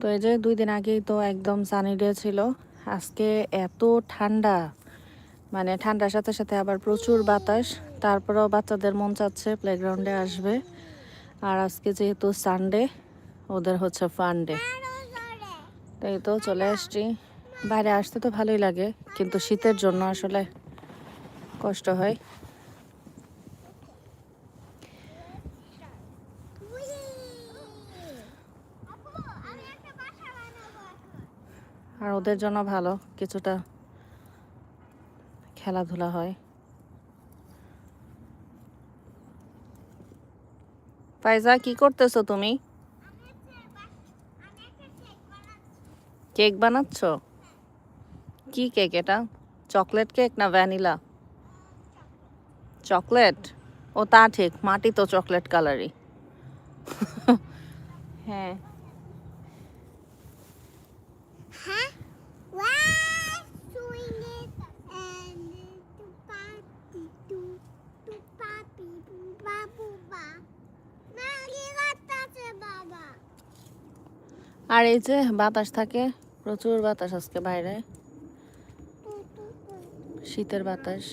তো এই যে দুই দিন আগেই তো একদম সানি ডে ছিল। আজকে এত ঠান্ডা। মানে ঠান্ডার সাথে সাথে আবার প্রচুর বাতাস। তারপরেও বাচ্চাদের মন চাচ্ছে প্লেগ্রাউন্ডে আসবে। আর আজকে যেহেতু সানডে ওদের হচ্ছে ফান ডে তাই তো চলে আসছি। বাইরে আসতে তো ভালোই লাগে, কিন্তু শীতের জন্য আসলে কষ্ট হয়। আর ওদের জন্য ভালো, কিছুটা খেলাধুলা হয়। ফাইজা, কি করতেছো তুমি? কেক বানাচ্ছ? কি কেক এটা? চকলেট কেক না ভ্যানিলা? চকলেট? ও তা ঠিক, মাটি তো চকলেট কালারই। হ্যাঁ। আর এই যে বাতাস থাকে প্রচুর বাতাস আজকে বাইরে। শীতের বাতাস।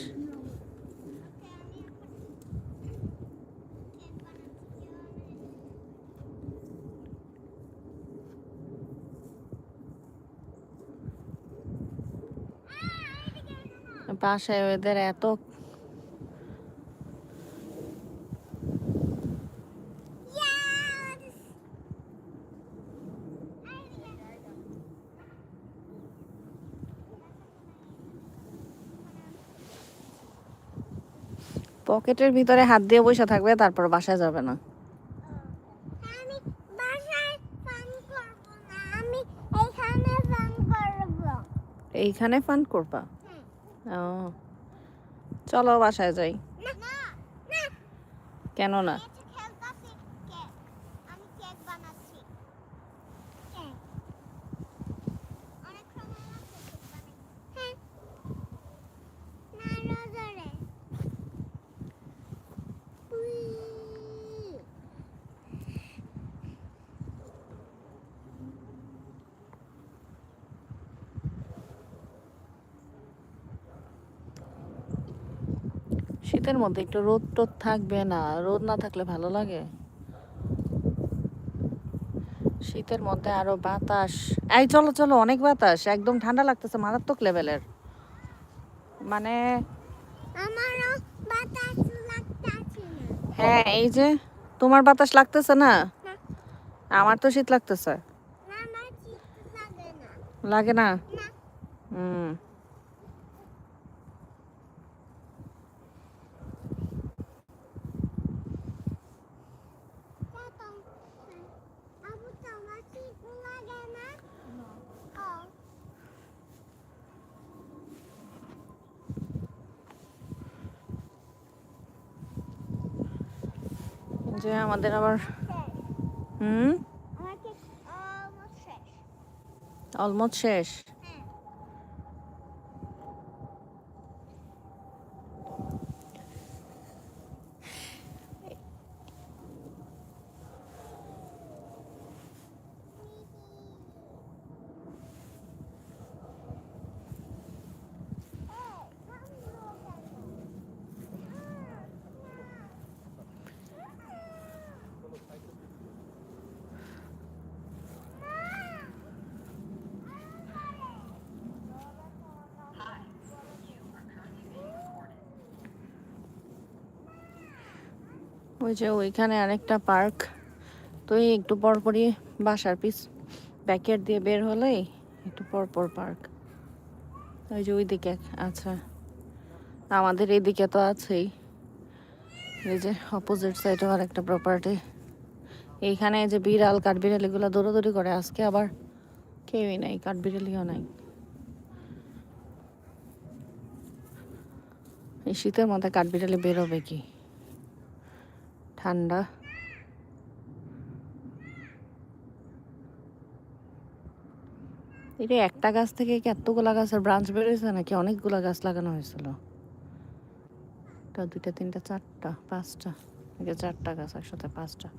বাসায় ওদের এত পকেটের ভিতরে হাত দিয়ে বসে থাকবে তারপর বাসায় যাবে না। এইখানে ফান করবা? হ্যাঁ। ও চলো বাসায় যাই। কেন না কিছু খেলতাছি কেক আমি কেক বানাচ্ছি কেক অনেক সময় লাগছে কেক বানাইতে হ্যাঁ না রোজরে শীতের মধ্যে একটু রোদ টোদ থাকবে না রোদ না থাকলে ভালো লাগে? শীতের মধ্যে আরও বাতাস। এই চলো চলো অনেক বাতাস একদম ঠান্ডা লাগতেছে মারাত্মক লেভেলের। মানে হ্যাঁ এই যে তোমার বাতাস লাগতেছে না? আমার তো শীত লাগতেছে। লাগে না। হুম Tato, abu তোমার শীত লাগে না ও যে আমাদের আবার হুম? অলমোস্ট শেষ। ওই যে ওইখানে আরেকটা পার্ক। তো এই একটু পরপরই বাসার পিস ব্যাকেট দিয়ে বের হলেই একটু পর পর পার্ক। ওই যে ওইদিকে আচ্ছা। আমাদের এইদিকে তো আছেই। এই যে অপোজিট সাইডে আর একটা প্রপার্টি এইখানে যে বিড়াল, কাঠবিড়ালিগুলো দৌড়াদৌড়ি করে। আজকে আবার কেউই নাই, কাঠবিড়ালিও নাই। এই শীতের মধ্যে কাঠবিড়ালি বেরোবে কি? ঠান্ডা। এটা একটা গাছ থেকে কি এতগুলা গাছের ব্রাঞ্চ বেরিয়েছে নাকি অনেকগুলা গাছ লাগানো হয়েছিল? দুইটা, তিনটা, চারটা, পাঁচটা। চারটা গাছ, একসাথে পাঁচটা।